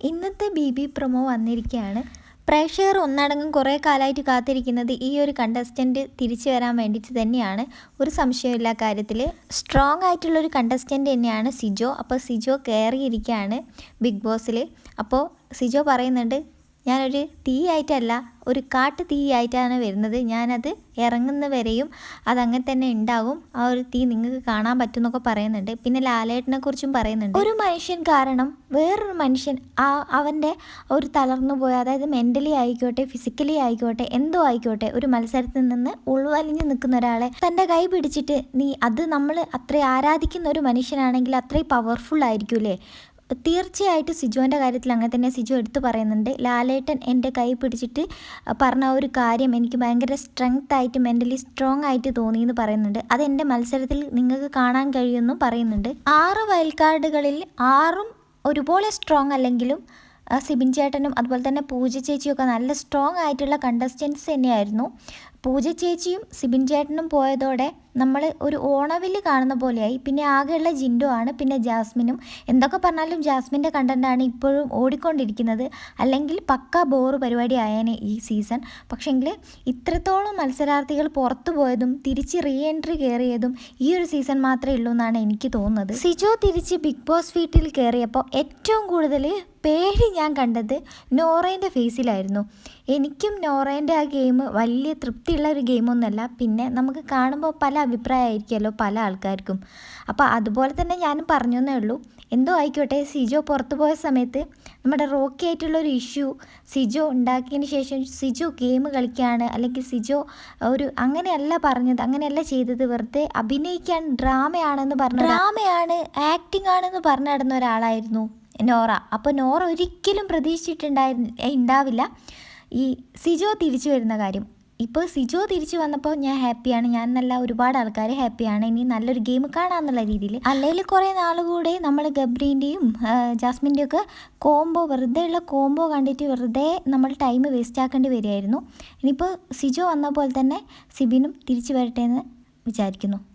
ഇന്നത്തെ B B promo വന്നിരിക്കുകയാണ് പ്രേക്ഷകർ ഒന്നടങ്കം കുറേ കാലമായിട്ട് കാത്തിരിക്കുന്നത് ഈ ഒരു കണ്ടസ്റ്റന്റ് തിരിച്ചു വരാൻ വേണ്ടിയിട്ട് തന്നെയാണ്. ഒരു സംശയമില്ല കാര്യത്തിൽ സ്ട്രോങ് ആയിട്ടുള്ളൊരു കണ്ടസ്റ്റന്റ് തന്നെയാണ് സിജോ. അപ്പോൾ സിജോ കയറിയിരിക്കുകയാണ് ബിഗ് ബോസിൽ അപ്പോൾ സിജോ പറയുന്നുണ്ട് ഞാനൊരു തീ ആയിട്ടല്ല ഒരു കാട്ട് തീ ആയിട്ടാണ് വരുന്നത്. ഞാനത് ഇറങ്ങുന്ന വരെയും അതങ്ങനെ തന്നെ ഉണ്ടാകും ആ ഒരു തീ നിങ്ങൾക്ക് കാണാൻ പറ്റും എന്നൊക്കെ പറയുന്നുണ്ട്. പിന്നെ ലാലേട്ടനെ കുറിച്ചും പറയുന്നുണ്ട്. ഒരു മനുഷ്യൻ കാരണം വേറൊരു മനുഷ്യൻ ആ അവന്റെ ഒരു തളർന്നു പോയ അതായത് മെന്റലി ആയിക്കോട്ടെ ഫിസിക്കലി ആയിക്കോട്ടെ എന്തോ ആയിക്കോട്ടെ ഒരു മത്സരത്തിൽ നിന്ന് ഉൾവലിഞ്ഞ് നിൽക്കുന്ന ഒരാളെ തന്റെ കൈ പിടിച്ചിട്ട് നീ അത് നമ്മൾ അത്രയും ആരാധിക്കുന്ന ഒരു മനുഷ്യനാണെങ്കിൽ അത്രയും പവർഫുൾ ആയിരിക്കൂലേ? തീർച്ചയായിട്ടും സിജുവിന്റെ കാര്യത്തിൽ അങ്ങനെ തന്നെ സിജു എടുത്തു പറയുന്നുണ്ട്. ലാലേട്ടൻ എന്റെ കൈ പിടിച്ചിട്ട് പറഞ്ഞ ഒരു കാര്യം എനിക്ക് ഭയങ്കര സ്ട്രെങ്ത് ആയിട്ട് മെന്റലി സ്ട്രോങ് ആയിട്ട് തോന്നി എന്ന് പറയുന്നുണ്ട്. അത് എന്റെ മത്സരത്തിൽ നിങ്ങൾക്ക് കാണാൻ കഴിയുമെന്നും പറയുന്നുണ്ട്. ആറ് വയൽക്കാർഡുകളിൽ ആറും ഒരുപോലെ സ്ട്രോങ് അല്ലെങ്കിലും സിബിൻ ചേട്ടനും അതുപോലെ തന്നെ പൂജ ചേച്ചിയൊക്കെ നല്ല സ്ട്രോങ് ആയിട്ടുള്ള കണ്ടസ്റ്റൻസ് തന്നെയായിരുന്നു. പൂജ ചേച്ചിയും സിബിൻ ചേട്ടനും പോയതോടെ നമ്മൾ ഒരു ഓണവിൽ കാണുന്ന പോലെയായി. പിന്നെ ആകെയുള്ള ജിൻഡോ ആണ് പിന്നെ ജാസ്മിനും. എന്തൊക്കെ പറഞ്ഞാലും ജാസ്മിന്റെ കണ്ടന്റാണ് ഇപ്പോഴും ഓടിക്കൊണ്ടിരിക്കുന്നത്. അല്ലെങ്കിൽ പക്ക ബോറ് പരിപാടി ആയേനെ ഈ സീസൺ. പക്ഷേങ്കിൽ ഇത്രത്തോളം മത്സരാർത്ഥികൾ പുറത്തു പോയതും തിരിച്ച് റീ എൻട്രി കയറിയതും ഈ ഒരു സീസൺ മാത്രമേ ഉള്ളൂ എന്നാണ് എനിക്ക് തോന്നുന്നത്. സിജോ തിരിച്ച് ബിഗ് ബോസ് വീട്ടിൽ കയറിയപ്പോൾ ഏറ്റവും കൂടുതൽ പേടി ഞാൻ കണ്ടത് നോറേന്റെ ഫേസിലായിരുന്നു. എനിക്കും നോറേന്റെ ആ ഗെയിം വലിയ തൃപ്തിയുള്ള ഒരു ഗെയിമൊന്നുമല്ല. പിന്നെ നമുക്ക് കാണുമ്പോൾ പല അഭിപ്രായമായിരിക്കുമല്ലോ പല ആൾക്കാർക്കും. അപ്പോൾ അതുപോലെ തന്നെ ഞാനും പറഞ്ഞേ ഉള്ളൂ. എന്തോ ആയിക്കോട്ടെ സിജോ പുറത്തു പോയ സമയത്ത് നമ്മുടെ റോക്കി ആയിട്ടുള്ള ഒരു ഇഷ്യൂ സിജോ ഉണ്ടാക്കിയതിന് ശേഷം സിജോ ഗെയിം കളിക്കുകയാണ്. അല്ലെങ്കിൽ സിജോ ഒരു അങ്ങനെയല്ല പറഞ്ഞത് അങ്ങനെയല്ല ചെയ്തത്. വെറുതെ അഭിനയിക്കാൻ ഡ്രാമയാണെന്ന് പറഞ്ഞു ഡ്രാമയാണ് ആക്ടിംഗ് ആണെന്ന് പറഞ്ഞു നടന്ന ഒരാളായിരുന്നു. നോറ. അപ്പോൾ നോറ ഒരിക്കലും പ്രതീക്ഷിച്ചിട്ടുണ്ടായി ഉണ്ടാവില്ല. ഈ സിജോ തിരിച്ചു വരുന്ന കാര്യം. ഇപ്പോൾ സിജോ തിരിച്ചു വന്നപ്പോൾ ഞാൻ ഹാപ്പിയാണ്. ഞാൻ നല്ല ഒരുപാട് ആൾക്കാർ ഹാപ്പിയാണ്. ഇനി നല്ലൊരു ഗെയിം കാണാമെന്നുള്ള രീതിയിൽ. അല്ലെങ്കിൽ കുറേ നാൾ കൂടെ നമ്മൾ ഗബ്രീന്റെയും ജാസ്മിന്റെയും ഒക്കെ കോംബോ വെറുതെ ഉള്ള കോംബോ കണ്ടിട്ട് വെറുതെ നമ്മൾ ടൈം വേസ്റ്റ് ആക്കേണ്ടി വരികയായിരുന്നു. ഇനിയിപ്പോൾ സിജോ വന്ന പോലെ തന്നെ സിബിനും തിരിച്ചു വരട്ടെ എന്ന് വിചാരിക്കുന്നു.